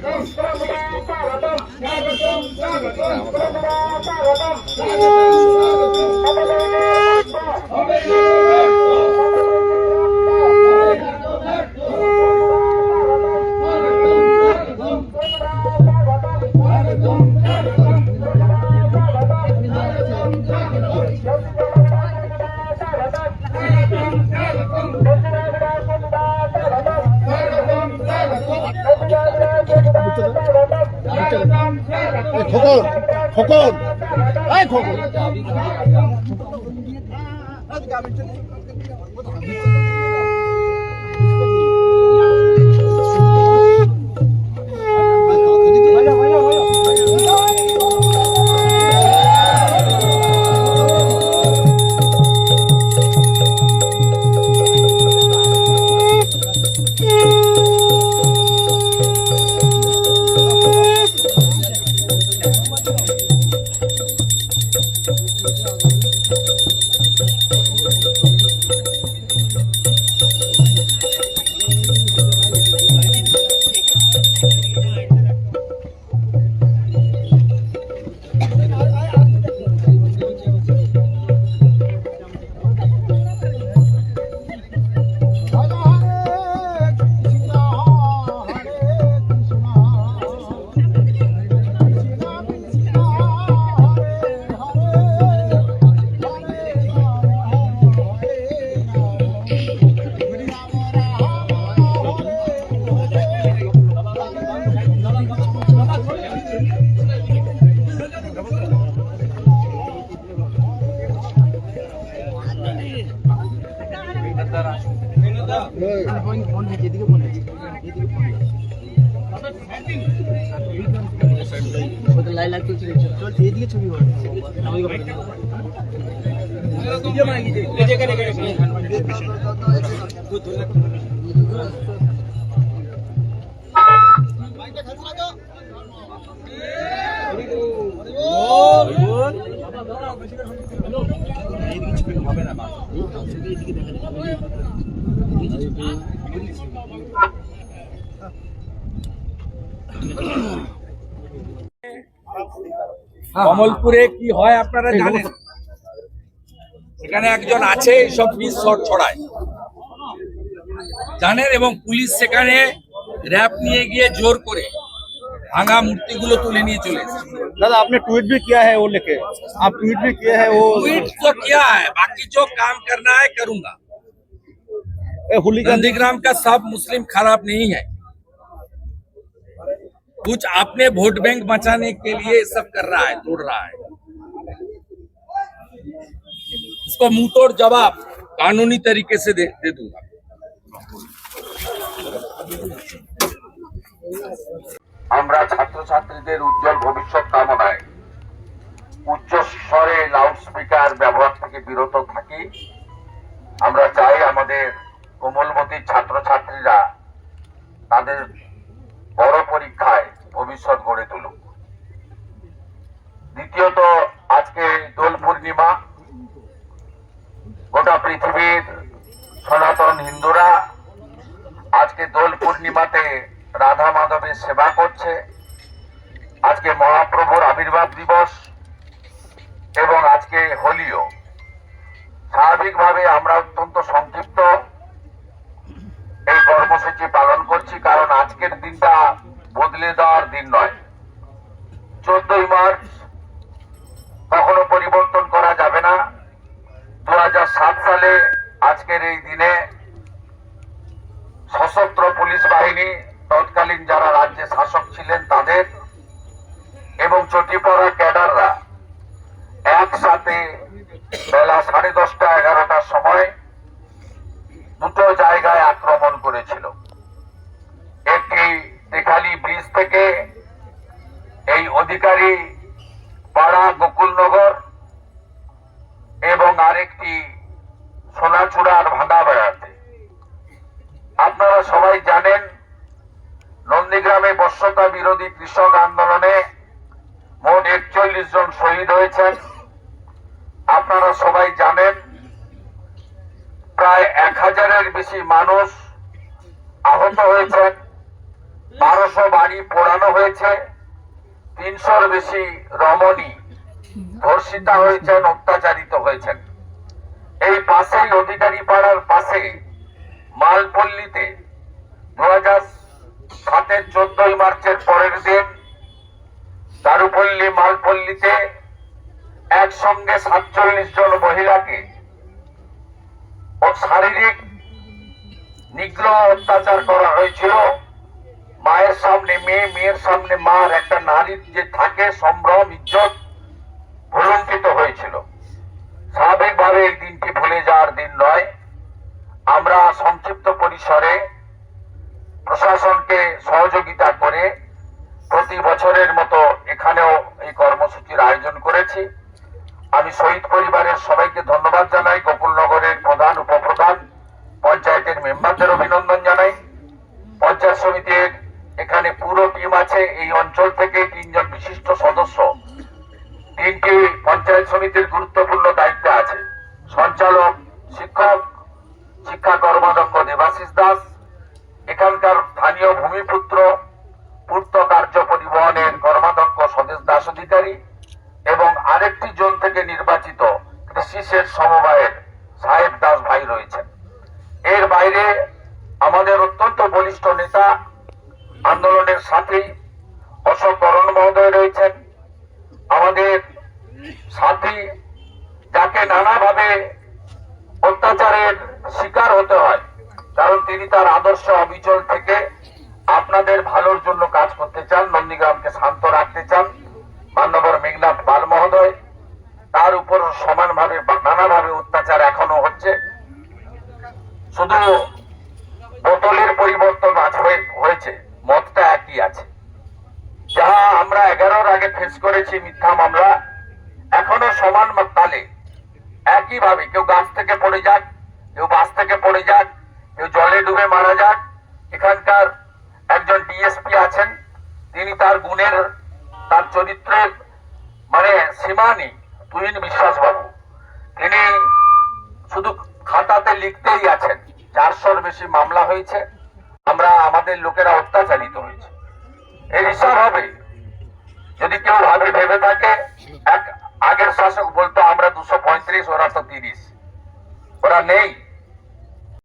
咚咚咚咚大萝卜大个儿咚大个儿咚咚咚大个儿咚大个儿 খোকন খোকন। এই খোকন। ढाई लाख तो चोरी चल दे दिए चोरी हो वीडियो मांगी दे ले कर ले Thank you. কমলপুরে কি হয় আপনারা জানেন এখানে একজন আছে এইসব বিষ শট ছড়ায় জানেন এবং পুলিশ সেখানে র্যাপ নিয়ে গিয়ে জোর করে ভাঙা মূর্তিগুলো তুলে নিয়ে চলে এসেছে दादा आपने ट्वीट भी किया है वो लेके आप ट्वीट भी किए हैं वो ट्वीट तो किया है बाकी जो काम करना है करूंगा ए, होली का नंदीग्राम का सब मुस्लिम खराब नहीं है कुछ अपने वोट बैंक बचाने के लिए ये सब कर रहा है तोड़ रहा है इसको मुंह तोड़ जवाब कानूनी तरीके से दे, दे दूंगा আমরা ছাত্রছাত্রীদের উজ্জ্বল ভবিষ্যৎ কামনায় উচ্চ স্বরে লাউড স্পিকার ব্যবহার থেকে বিরত থাকি আমরা চাই আমাদের কোমলমতি ছাত্রছাত্রীরা তাদের বড় পরীক্ষায় ভবিষ্যৎ গড়ে তুলুক। দ্বিতীয়ত, আজকে দোল পূর্ণিমা। গোটা পৃথিবীর সনাতন হিন্দুরা আজকে দোল পূর্ণিমাতে রাধা মাধবের সেবা করছে। আজকে মহাপ্রভুর আবির্ভাব দিবস এবং আজকে হোলিও। স্বাভাবিকভাবে আমরা অত্যন্ত সংক্ষিপ্ত এই কর্মসূচি পালন করছি, কারণ আজকের দিনটা দেওয়ার দিন নয়। চোদ্দই মার্চ কখনো পরিবর্তন করা যাবে না। দু সালে আজকের এই দিনে সশস্ত্র পুলিশ বাহিনী, তৎকালীন যারা রাজ্যে শাসক ছিলেন তাদের এবং চটিপড়া ক্যাডাররা একসাথে বেলা সাড়ে দশটা এগারোটার সময় দুটো জায়গায় আক্রমণ করেছিল। থেকে এই অধিকারী পাড়া গোকুলনগর এবং আরেকটি সোনাচূড়ার ভাঙা বেড়াতে। আপনারা সবাই জানেন, নন্দীগ্রামে বর্ষতা বিরোধী কৃষক আন্দোলনে মোট একচল্লিশ জন শহীদ হয়েছেন। আপনারা সবাই জানেন, প্রায় এক হাজারের বেশি মানুষ আহত হয়েছেন। বারোশো বাড়ি পোড়ানো হয়েছে, তিনশোর বেশি রমণী ধর্ষিতা হয়েছেন, অত্যাচারিত হয়েছেন। এই পাশেই অধিকারী পাড়ার পাশে মালপল্লীতে দু হাজার সাতের চোদ্দই মার্চের পরের দিন দারুপল্লী মালপল্লীতে একসঙ্গে সাতচল্লিশ জন মহিলাকে শারীরিক নিগ্রহ অত্যাচার করা হয়েছিল। মায়ের সামনে, মেয়ে, মেয়ের সামনে মার একটা নারীর যে থাকে সম্ভ্রম, ইজ্জত ভুলঙ্কিত হয়েছিল। স্বাভাবিকভাবে এই দিনটি ভুলে যাওয়ার দিন নয়। আমরা সংক্ষিপ্ত পরিসরে প্রশাসনকে সহযোগিতা করে প্রতি বছরের মতো এখানেও এই কর্মসূচির আয়োজন করেছি। আমি শহীদ পরিবারের সবাইকে ধন্যবাদ জানাই। গোকুলনগরের প্রধান, উপপ্রধান, পঞ্চায়েতের মেম্বারদের অভিনন্দন জানাই পঞ্চায়েত সমিতির এখানে পুরো টিম আছে এই অঞ্চল থেকে তিনজন বিশিষ্ট সদস্য। তিনটি পঞ্চায়েত সমিতির গুরুত্বপূর্ণ দায়িত্বে আছে। সঞ্চালক, শিক্ষক, শিক্ষা কর্মাধ্যক্ষ দেবাশিস দাস, এখানকার স্থানীয় ভূমিপুত্র, পূর্ত কার্য পরিবহনের কর্মাধ্যক্ষ স্বদেশ দাস অধিকারী এবং আরেকটি জোন থেকে নির্বাচিত কৃষি সেচ সমবায়ের সাহেব দাস ভাই রয়েছেন। এর বাইরে আমাদের অত্যন্ত বলিষ্ঠ নেতা আন্দোলনের সাথেই মহোদয় রয়েছেন। আমাদের সাথী যাকে নানাভাবে অত্যাচারের শিকার হতে হয়, কারণ তিনি তার আদর্শ অবিচল থেকে আপনাদের ভালোর জন্য কাজ করতে চান, নন্দীগ্রামকে শান্ত রাখতে চান। মান্যবর মেঘনাথ পাল মহোদয়, তার উপর সমানভাবে নানাভাবে অত্যাচার এখনও হচ্ছে। শুধু বোতলের পরিবর্তন আজ হয়েছে, মতটা একই আছে। যাহা আমরা এগারোর আগে ফেস করেছি মিথ্যা মামলা, এখনও সমান তালে। একইভাবে কেউ গাছ থেকে পড়ে যাক, কেউ বাস থেকে পড়ে যাক, কেউ জলে ডুবে মারা যাক, এখানকার একজন ডিএসপি আছেন, তিনি তার গুণের, তার চরিত্রের মানে সীমা নেই, তুহিন বিশ্বাস বাবু তিনি শুধু খাতাতে লিখতেই আছেন, চারশোর বেশি মামলা হয়েছে, আমরা আমাদের লোকেরা অত্যাচারিত হয়েছে। এর হিসাব হবে। যদি কেউ ভাবে ভেবে থাকে, এক আগের শাসক বলতো, আমরা দুশো পঁয়ত্রিশ, ওরা তো তিরিশ। ওরা নেই।